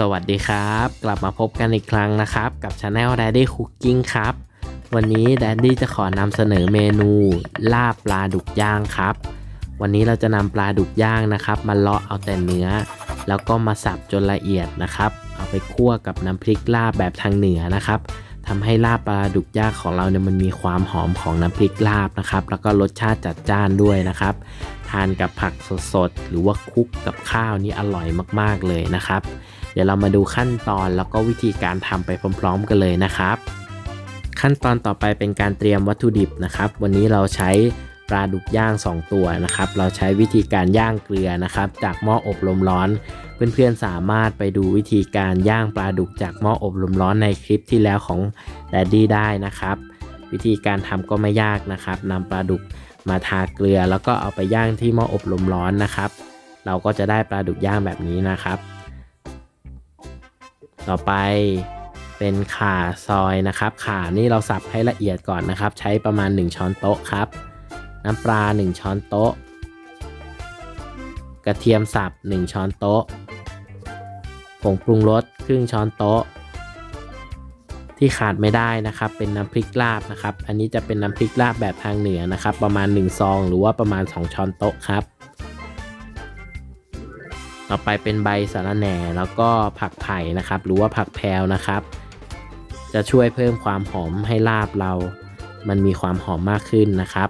สวัสดีครับ กลับมาพบกันอีกครั้งนะครับ กับช anel Daddy Cooking ครับ วันนี้ Daddy จะขอนำเสนอเมนู ลาบปลาดุกย่างครับ วันนี้เราจะนำปลาดุกย่างนะครับ มาเลาะเอาแต่เนื้อ แล้วก็มาสับจนละเอียดนะครับ เอาไปคั่วกับน้ำพริกลาบแบบทางเหนือนะครับทำให้ลาบปลาดุกย่างของเราเนี่ยมันมีความหอมของน้ำพริกลาบนะครับ แล้วก็รสชาติจัดจ้านด้วยนะครับานกับผักสดๆ หรือว่าคลุกกับข้าวนี่อร่อยมากๆเลยนะครับ เดี๋ยวเรามาดูขั้นตอนแล้วก็วิธีการทำไปพร้อมๆกันเลยนะครับ ขั้นตอนต่อไปเป็นการเตรียมวัตถุดิบนะครับ วันนี้เราใช้ปลาดุกย่าง 2 ตัวนะครับ เราใช้วิธีการย่างเกลือนะครับ จากหม้ออบลมร้อน เพื่อนๆสามารถไปดูวิธีการย่างปลาดุกจากหม้ออบลมร้อนในคลิปที่แล้วของแดดดี้ได้นะครับ วิธีการทำก็ไม่ยากนะครับนำปลาดุก มาทาเกลือแล้วก็เอาไปย่างที่หม้ออบลมร้อนนะครับ เราก็จะได้ปลาดุกย่างแบบนี้นะครับ ต่อไปเป็นข่าซอยนะครับ ข่านี่เราสับให้ละเอียดก่อนนะครับ ใช้ประมาณ 1 ช้อนโต๊ะครับ น้ำปลา 1 ช้อนโต๊ะ กระเทียมสับ 1 ช้อนโต๊ะผงปรุงรสครึ่งช้อนโต๊ะ ที่ขาดไม่ได้นะครับ เป็นน้ำพริกลาบนะครับ อันนี้จะเป็นน้ำพริกลาบแบบทางเหนือนะครับ ประมาณ 1 ซอง หรือว่าประมาณ 2 ช้อนโต๊ะครับ ต่อไปเป็นใบสะระแหน่แล้วก็ผักไผ่นะครับ หรือว่าผักแพรวนะครับ จะช่วยเพิ่มความหอมให้ลาบเรา มันมีความหอมมากขึ้นนะครับ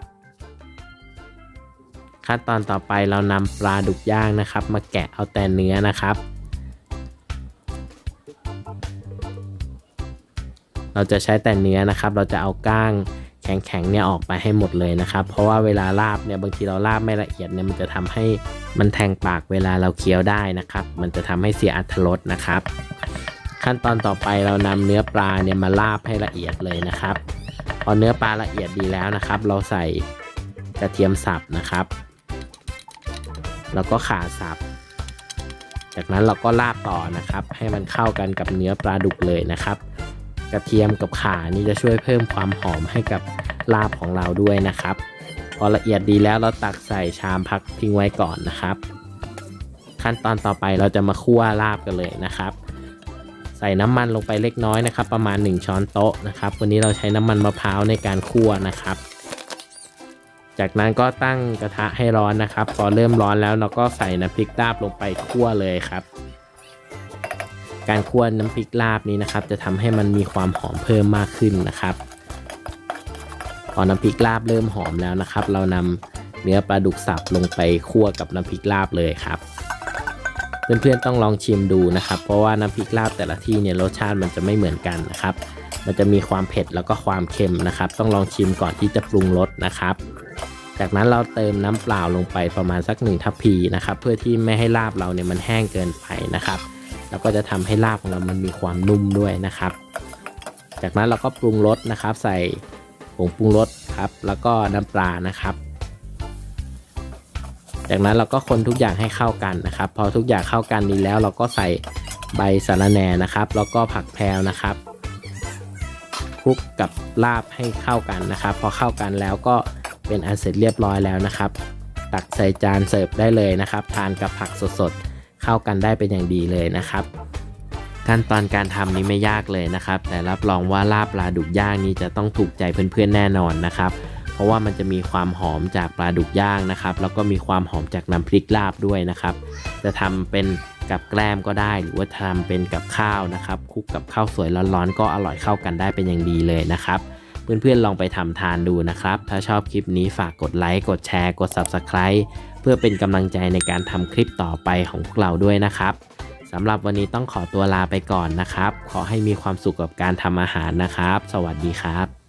ขั้นตอนต่อไปเรานำปลาดุกย่างนะครับ มาแกะเอาแต่เนื้อนะครับ เราจะใช้แต่เนื้อนะครับ เราจะเอาก้างแข็งๆเนี่ยออกไปให้หมดเลยนะครับ เพราะว่าเวลาลาบเนี่ยบางทีเราลาบไม่ละเอียดเนี่ยมันจะทำให้มันแทงปากเวลาเราเคี้ยวได้นะครับ มันจะทำให้เสียอรรถรสนะครับ ขั้นตอนต่อไปเรานำเนื้อปลาเนี่ยมาลาบให้ละเอียดเลยนะครับพอเนื้อปลาละเอียดดีแล้วนะครับ เราใส่กระเทียมสับนะครับ แล้วก็ข่าสับ จากนั้นเราก็ลาบต่อนะครับ ให้มันเข้ากันกับเนื้อปลาดุกเลยนะครับ กระเทียมกับข่านี่จะช่วยเพิ่มความหอมให้กับลาบของเราด้วยนะครับ พอละเอียดดีแล้วเราตักใส่ชามพักทิ้งไว้ก่อนนะครับ ขั้นตอนต่อไปเราจะมาคั่วลาบกันเลยนะครับ ใส่น้ำมันลงไปเล็กน้อยนะครับ ประมาณ 1 ช้อนโต๊ะนะครับ วันนี้เราใช้น้ำมันมะพร้าวในการคั่วนะครับ จากนั้นก็ตั้งกระทะให้ร้อนนะครับ พอเริ่มร้อนแล้วเราก็ใส่น้ำพริกลาบลงไปคั่วเลยครับ การคั่วน้ำพริกลาบนี้นะครับ จะทำให้มันมีความหอมเพิ่มมากขึ้นนะครับพอน้ำพริกลาบเริ่มหอมแล้วนะครับ เรานำเนื้อปลาดุกสับลงไปคั่วกับน้ำพริกลาบเลยครับ เพื่อนๆต้องลองชิมดูนะครับ เพราะว่าน้ำพริกลาบแต่ละที่เนี่ยรสชาติมันจะไม่เหมือนกันนะครับ มันจะมีความเผ็ดแล้วก็ความเค็มนะครับ ต้องลองชิมก่อนที่จะปรุงรสนะครับ จากนั้นเราเติมน้ำเปล่าลงไปประมาณสักหนึ่งทัพพีนะครับ เพื่อที่ไม่ให้ลาบเราเนี่ยมันแห้งเกินไปนะครับ แล้วก็จะทำให้ลาบของเรามันมีความนุ่มด้วยนะครับ จากนั้นเราก็ปรุงรสนะครับ ใส่ผงปรุงรสครับ แล้วก็น้ำปลานะครับ จากนั้นเราก็คนทุกอย่างให้เข้ากันนะครับ พอทุกอย่างเข้ากันดีแล้วเราก็ใส่ใบสะระแหน่นะครับ แล้วก็ผักแพรวนะครับคลุกกับลาบให้เข้ากันนะครับ พอเข้ากันแล้วก็เป็นอันเสร็จเรียบร้อยแล้วนะครับ ตักใส่จานเสิร์ฟได้เลยนะครับ ทานกับผักสดๆ เข้ากันได้เป็นอย่างดีเลยนะครับ ขั้นตอนการทำนี้ไม่ยากเลยนะครับ แต่รับรองว่าลาบปลาดุกย่างนี้จะต้องถูกใจเพื่อนๆแน่นอนนะครับ เพราะว่ามันจะมีความหอมจากปลาดุกย่างนะครับ แล้วก็มีความหอมจากน้ำพริกลาบด้วยนะครับ จะทำเป็นกับแกล้มก็ได้หรือว่าทำเป็นกับข้าวนะครับคลุกกับข้าวสวยร้อนๆก็อร่อยเข้ากันได้เป็นอย่างดีเลยนะครับ เพื่อนๆลองไปทำทานดูนะครับ ถ้าชอบคลิปนี้ฝากกดไลค์กดแชร์กด Subscribe เพื่อเป็นกำลังใจในการทำคลิปต่อไปของพวกเราด้วยนะครับสำหรับวันนี้ต้องขอตัวลาไปก่อนนะครับ ขอให้มีความสุขกับการทำอาหารนะครับ สวัสดีครับ